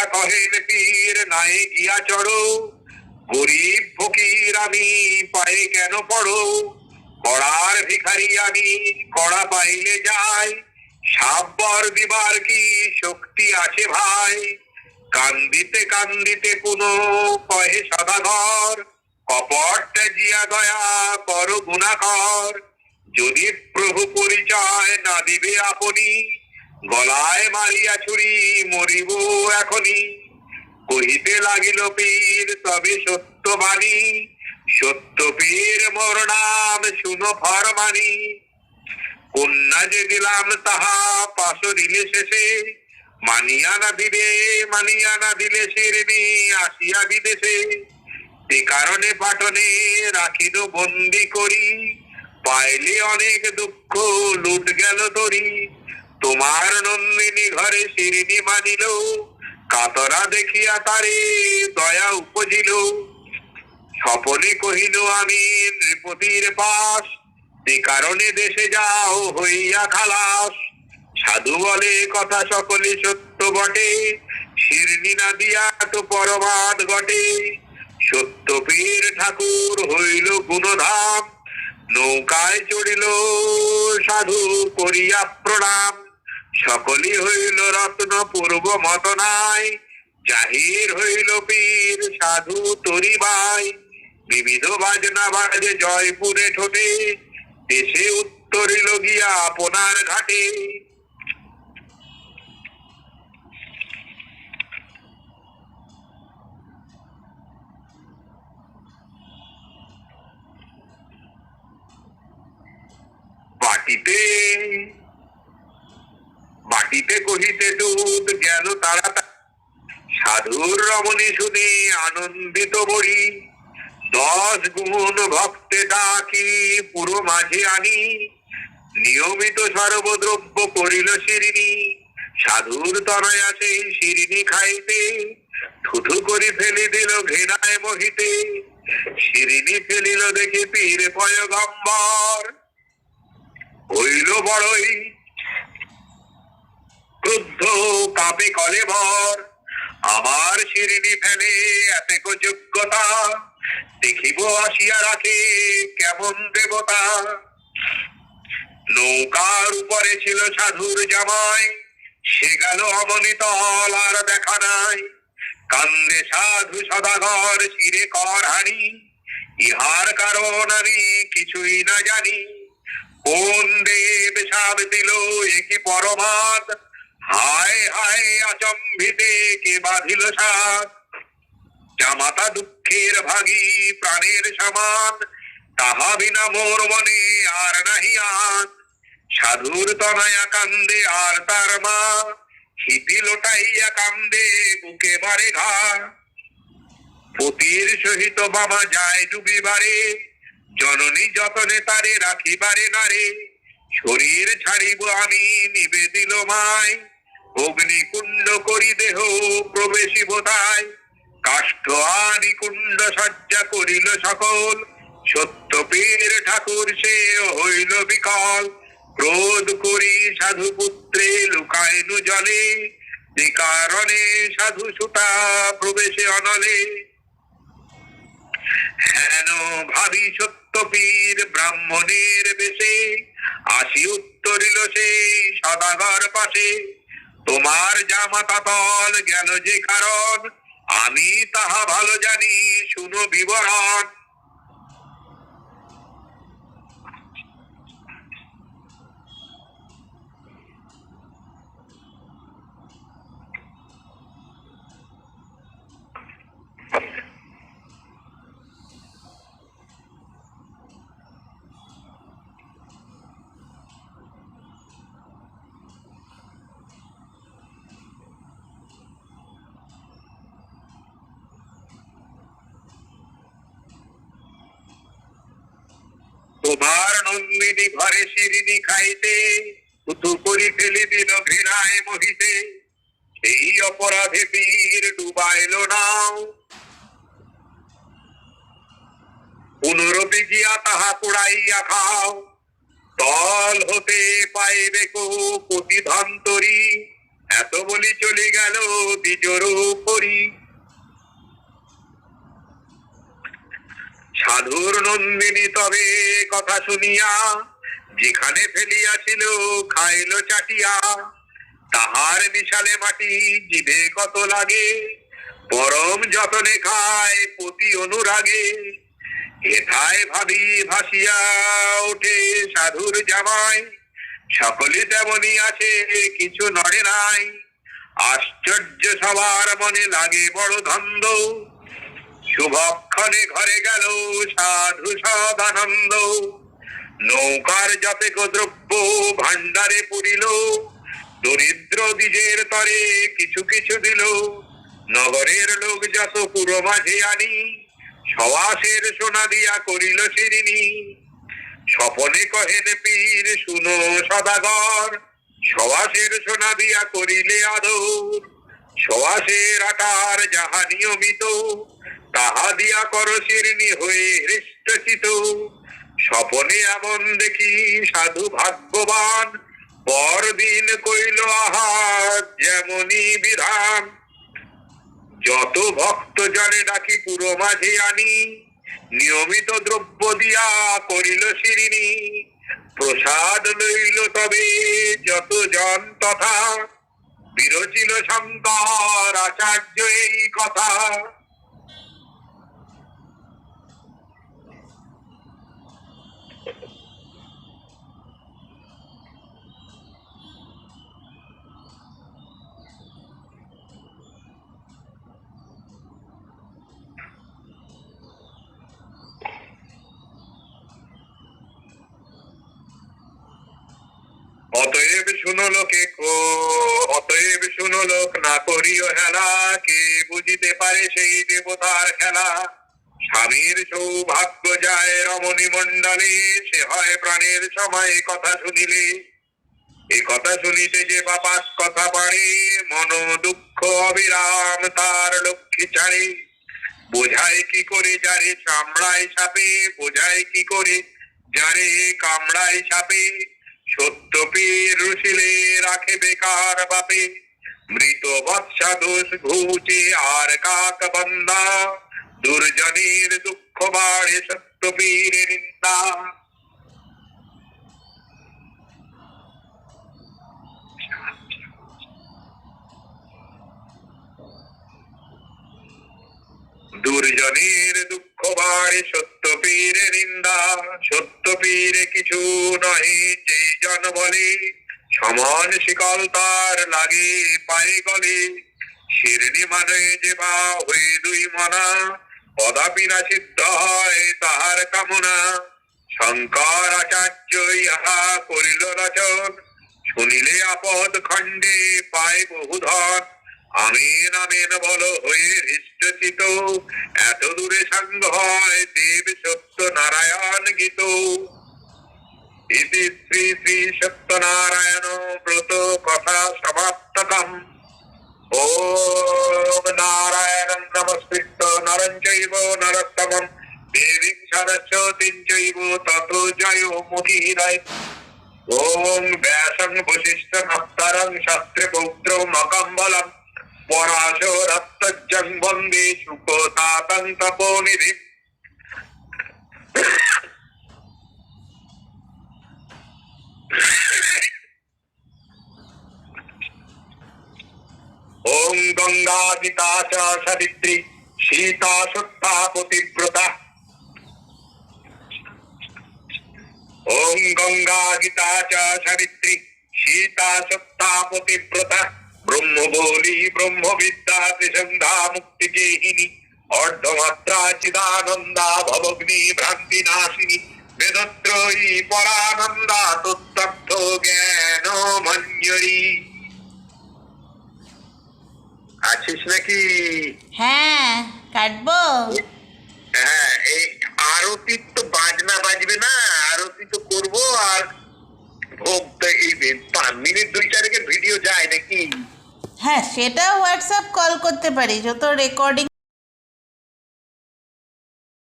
গিয়া কহেন পীর, নাই গিয়া চড়ো। গরিব ফকির আমি পায়ে কেন পড়ো? পড়ার ভিখারি আমি কড়া পাইলে যাই। সাব্বর দিবার কি শক্তি আছে ভাই? কান্দিতে কান্দিতে কোনো কহে সদাগর কপটটা জিয়া দয়া কর গুণাকর। যদি প্রভু পরিচয় না দিবে আপনি গলায় মারিয়া ছুরি, মরিব এখনি। কহিতে লাগিল, পীর, তবে সত্য বাণী সত্য পীর মোর নাম, শুনো ফরমানি। কন্যা যে দিলাম, তাহা পাশরিলে শেষে। মানিয়া না দিলে, মানিয়া না দিলে শিরনি, আসিয়া বিদেশে। সে কারণে পাটনে রাখিল বন্দি করি। পাইলে অনেক দুঃখ, লুট গেল তরি তোমার নন্দিনী ঘরে শিরিনি মানিল কাতরা দেখিয়া তারে দয়া উপজিল। স্বপনে কহিল, আমি নৃপতির পাশ এ কারণে দেশে যাও, হইয়া খালাস। সাধু বলে, কথা সকলে সত্য বটে শিরনি না দিয়া তো পরমাদ ঘটে সত্যপীর ঠাকুর হইল গুণধাম, নৌকায় চড়িল সাধু করিয়া প্রণাম। সকলই হইল রত্ন পূর্ব মত নাই জাহির হইল পীর সাধু তরি ভাই বিবিধ বাজনা বাজে জয়পুরে ঠোঁটে, দেশে উত্তরিল গিয়া আপনার ঘাটে বাটিতে বাটিতে কহিতে দুধ গেল তারা সাধুর রমণী শুনি আনন্দিত বড়ি দশ গুণ ভক্তে ডাকি পুরো মাঝে আনি, নিয়মিত সর্বদ্রব্য করিল শিরিনি, সাধুর তনয়া সেই শিরিনি খাইতে, থুথু করি ফেলি দিল ঘৃণায় মহিতে, শিরিনি ফেলিল দেখে পীর পয়গম্বর। হইল বড়ই ক্রুদ্ধ কাপে কলে ভর আমার শিরিনি ফেলে এত যোগ্যতা দেখিব আসিয়া রাখে কেমন দেবতা। নৌকার উপরে ছিল সাধুর জামাই, সে গেল অমনিতল আর দেখা নাই। কান্দে সাধু সদাঘর শিরে কর হানি। ইহার কারণ আমি কিছুই না জানি। কোন দেব সাপ দিল একই পরমাদ? হায় হায় আচম্বিতে কে বাঁধিল সাত জামাতা দুঃখের ভাগী প্রাণের সমান, তাহা বিনা মোর মনে আর নাহি আজ সাধুর তনয়া কান্দে আর তার মা হিতি লোটাইয়া কান্দে বুকে বারে ঘা। পতির সহিত বাবা যায় ডুবিবারে, জননী যতনে তারে রাখিবারে নারে, শরীর ছাড়িব আমি নিবেদিল মায়। অগ্নিকুণ্ড করি দেহ প্রবেশী বোধায় কাষ্ঠ আদি কুণ্ড সজ্জা করিল সকল। সত্যপীর ঠাকুর সে হইল বিকল। ক্রোধ করি সাধু পুত্রে লুকাইনু জলে। কারণে সাধু সুতা প্রবেশে অনলে। হেন ভাবি সত্যপীর ব্রাহ্মণের বেশে। আসি উত্তরিল সেই সদাগর পাশে। তোমার জামাতা তল গেল যে কারণ আমি তাহা ভালো জানি শুনো বিবরণ। তোমার নন্দিনী ঘরে শিরিনি খাইতে উতু করি ফেলে দিল ঘৃণায় মহিতে। সেই অপরাধে বীর ডুবাইল নাও। পুনরপি গিয়া তাহা কুড়াইয়া খাও। তল হতে পাইবে কো প্রতিধন্তরী এত বলি চলে গেল দ্বিজর সাধুর নন্দিনী তবে কথা শুনিয়া, যেখানে ফেলিয়াছিল খাইল চাটিয়া। তাহার বিশালে মাটি জিভে কত লাগে, পরম যতনে খায় প্রতি অনুরাগে। এথায় ভাবি ভাসিয়া ওঠে সাধুর জামাই, সকলে তেমনই আছে, কিছু নড়ে নাই। আশ্চর্য সবার মনে লাগে বড় ধন্দ। শুভক্ষণে ঘরে গেল সাধু সদানন্দ। নৌকার যতেক দ্রব্য ভান্ডারে পুরিল দরিদ্র বীজের তরে কিছু কিছু দিল। নগরের লোক যত পুরো মাঝে আনি, সবাসের সোনা দিয়া করিল শিরিনি স্বপনে কহেন পীর, শুনো সদাগর, সবাসের সোনা দিয়া করিলে আদর। সবাসের আকার যাহা নিয়মিত তাহা দিয়া কর শিরনি হয়ে হৃষ্টচিত। স্বপনে এমন দেখি সাধু ভাগ্যবান, পরদিন কইল আহার যেমনই বিধান। যত ভক্ত জনে ডাকি পুরো মাঝে আনি, নিয়মিত দ্রব্য দিয়া করিল শিরিনি প্রসাদ লইল তবে যত জন তথা, বিরচিল শঙ্কর আচার্য এই কথা অতএব শুনো লোকে কো। অতএব শুনো লোক না করিও হেলা, কে বুঝিতে পারে সেই দেবতার খেলা? স্বামীর সৌভাগ্য যায় রমণী মণ্ডলে, সে হয় প্রাণের সময় কথা শুনিলে। এ কথা শুনিতে যে বাপাস কথা পারে, মন দুঃখ অবিরাম তার লক্ষ্মী ছাড়ে। বোঝায় কি করে যারে চামড়ায় সাপে বোঝায় কি করে যারে কামড়ায় সাপে সত্য পীর রুশিলে রাখে বেকার বাপে। মৃত বৎসা দোষ ঘুচে আর কাক বন্দা। দুর্জনের দুঃখ বাড়ে সত্য পীরের নিন্দা। দুর্জনের দুঃখ বাড়ে সত্য পীরে নিন্দা। সত্য পীরে কিছু নহে জন বলে, সমান শিকল তার লাগে পায়ে গলে। শিরনি মানে যে বা হয়ে দুই মনা কদাপি না সিদ্ধ হয় তাহার কামনা। শঙ্কর আচার্য ইহা করিল রচন, শুনিলে আপদ খণ্ডে পায় বহুধন আমিন আমিন বলো হয়ে হৃষ্টচিত, এত দূরে সাঙ্গ হয় দেব সত্য নারায়ণ গীত। ইতি শ্রী শ্রী সত্যনারায়ণ ব্রত কথা সমাপ্তকম ওম নারায়ণং নমস্কৃত্য নরং চৈব নরোত্তমম দেবীং সরস্বতীং চৈব ততো জয় মুখিরায় ওম ব্যাসং বশিষ্ঠ নপ্তরং শাস্ত্রে পৌত্র মকম্বলম পরাশরত্তজং বন্দে সুকোতাতং তপোনিধি ওম গঙ্গা গীতা চ সাবিত্রী সীতা সত্তা পতিব্রতা ওম গঙ্গা গীতা চ সাবিত্রী সীতা সত্তা পতিব্রতা ব্রহ্ম বলি ব্রহ্ম বিদ্যা ত্রিসন্ধ্যা মুক্তি গেহিনী অর্ধমাত্রা চিদানন্দা ভবগ্নি ভ্রান্তি নাশিনী বেদত্রয়ী পরানন্দা তত্ত্ব জ্ঞান মঞ্জরি আছিস নাকি? হ্যাঁ কাটবো। হ্যাঁ এই আরতি তো বাজনা বাজবে না আরতি তো করব আর ভোগ পাঁচ মিনিট দুই চারেকের ভিডিও যায় নাকি? হ্যাঁ সেটা হোয়াটসঅ্যাপ কল করতে পারিস যত রেকর্ডিং